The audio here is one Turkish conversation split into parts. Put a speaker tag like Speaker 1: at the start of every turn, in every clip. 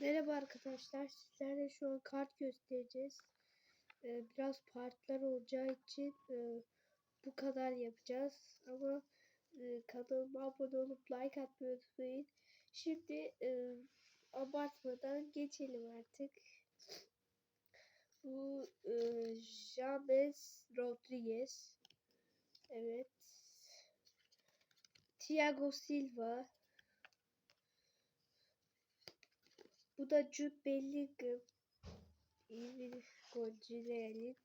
Speaker 1: Merhaba arkadaşlar. Sizlerle şu an kart göstereceğiz. Ee, biraz partlar olacağı için e, bu kadar yapacağız. Ama e, kanalıma abone olup like atmayı unutmayın. Şimdi e, abartmadan geçelim artık. Bu e, James Rodriguez. Evet. Thiago Silva. Bu da Bellingham. İyi bir golcü Real'in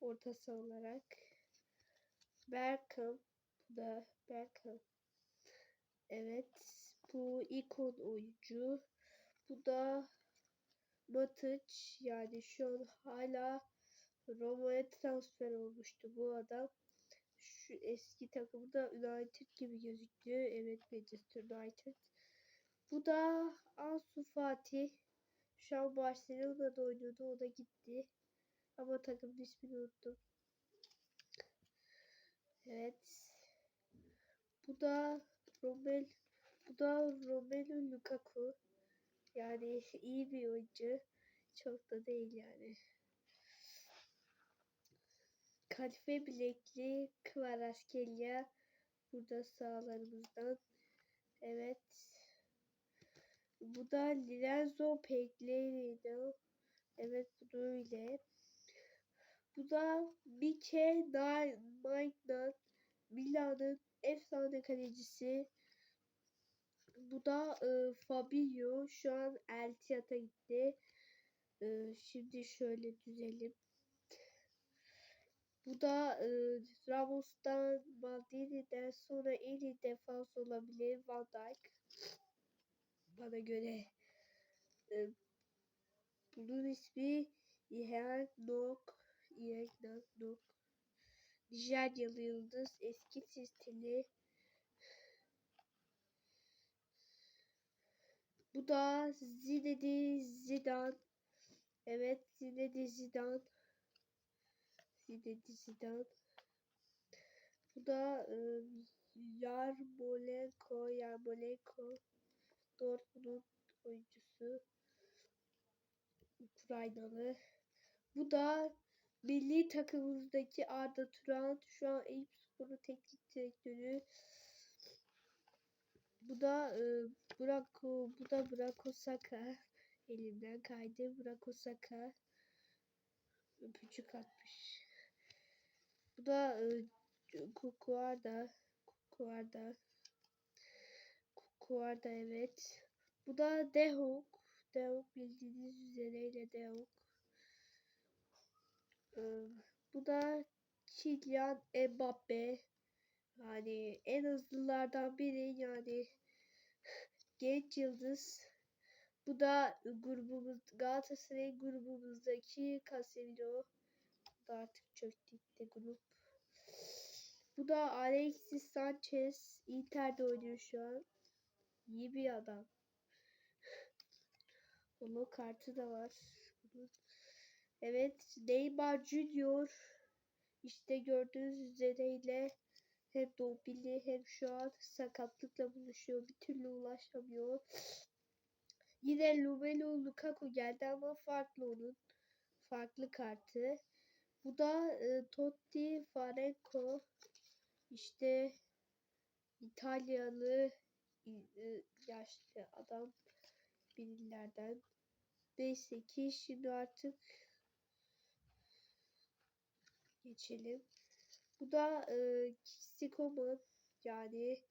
Speaker 1: ortası olarak. Bergkamp. Bu da Bergkamp. Evet. Bu ikon oyuncu. Bu da Matic. Yani şu an hala Roma'ya transfer olmuştu bu adam. Şu eski takımda United gibi gözüküyor. Evet Manchester United. Bu da Ansu Fatih. Şu an Barcelona'da oynuyordu. O da gitti. Ama takımın ismini unuttum. Evet. Bu da Romel bu da Romelu Lukaku. Yani iyi bir oyuncu. Çok da değil yani. Kadife bilekli Kvaratskhelia burada sağlarımızdan. Evet. Bu da Lorenzo Pellegrino. Evet bu da öyle. Bu da Mike Maignan. Milan'ın efsane kalecisi. Bu da e, Fabio. Şu an El Tiyat'a gitti. E, şimdi şöyle düzelim. Bu da e, Ramos'tan Maldini'den sonra en iyi defans olabilir Van Dijk bana göre. E, bunun ismi İhen Nok. İhen Nok. Nijeryalı yıldız. Eski sistemi. Bu da Zinedine Zidane. Evet Zinedine Zidane. Zinedine Zidane. Bu da e, Yarmolenko. Yarmolenko. Dortmund oyuncusu. Ukraynalı. Bu da milli takımımızdaki Arda Turan. Şu an Eyüp Spor'un teknik direktörü. Bu da e, Brako, bu da Brako Saka. Elimden kaydı. Brako Saka. Öpücük atmış. Bu da e, Kukuarda. Kukuarda. Kuarda evet. Bu da Dehok. Dehok bildiğiniz üzere yine Dehok. Ee, bu da Kylian Mbappe. Yani en hızlılardan biri yani genç yıldız. Bu da grubumuz Galatasaray grubumuzdaki Casemiro. Bu da artık çöktü gitti grup. Bu da Alexis Sanchez. Inter'de oynuyor şu an. İyi bir adam. Onun kartı da var. Evet Neymar Junior işte gördüğünüz üzere hem dopili hem şu an sakatlıkla buluşuyor. Bir türlü ulaşamıyor. Yine Lumelu Lukaku geldi ama farklı onun. Farklı kartı. Bu da e, Totti Farenko. İşte İtalyalı yaşlı adam birilerden. Neyse ki şimdi artık geçelim. Bu da e, Kissikoman yani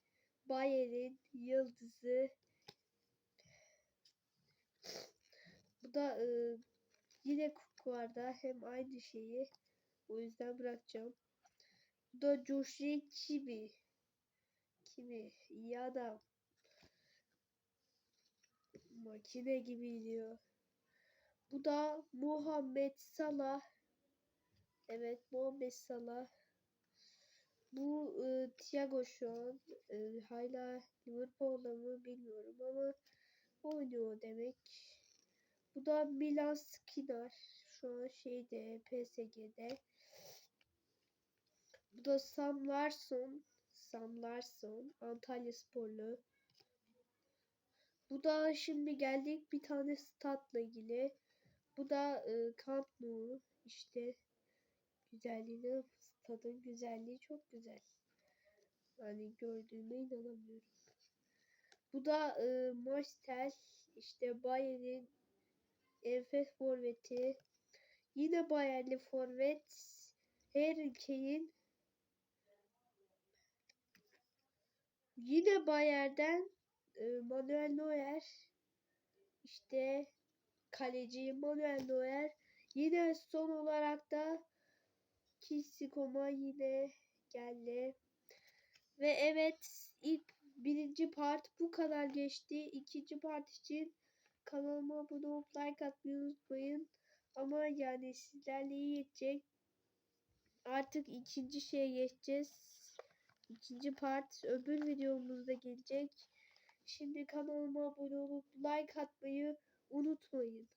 Speaker 1: Bayer'in yıldızı. Bu da e, yine Kukuar'da hem aynı şeyi. O yüzden bırakacağım. Bu da Joshi Chibi. Kimi? İyi adam. Makine gibi diyor. Bu da Muhammed Salah. Evet Muhammed Salah. Bu e, Thiago şu e, hala Liverpool'da mı bilmiyorum ama oynuyor demek. Bu da Milan Skriniar. Şu an şeyde PSG'de. Bu da Sam Larsson. Sam Larsson. Antalya Sporlu. Bu da şimdi geldik bir tane statla ilgili. Bu da e, Camp Nou işte güzelliğine stadın güzelliği çok güzel. Yani gördüğüme inanamıyorum. Bu da e, Marcel işte Bayern'in enfes forveti. Yine Bayernli forvet. Her ülkenin yine Bayern'den Manuel Neuer işte kaleci Manuel Neuer yine son olarak da Kissikoman yine geldi. Ve evet ilk birinci part bu kadar geçti. İkinci part için kanalıma abone like atmayı unutmayın. Ama yani sizlerle iyi geçecek. Artık ikinci şeye geçeceğiz. İkinci part öbür videomuzda gelecek. Şimdi kanalıma abone olup like atmayı unutmayın.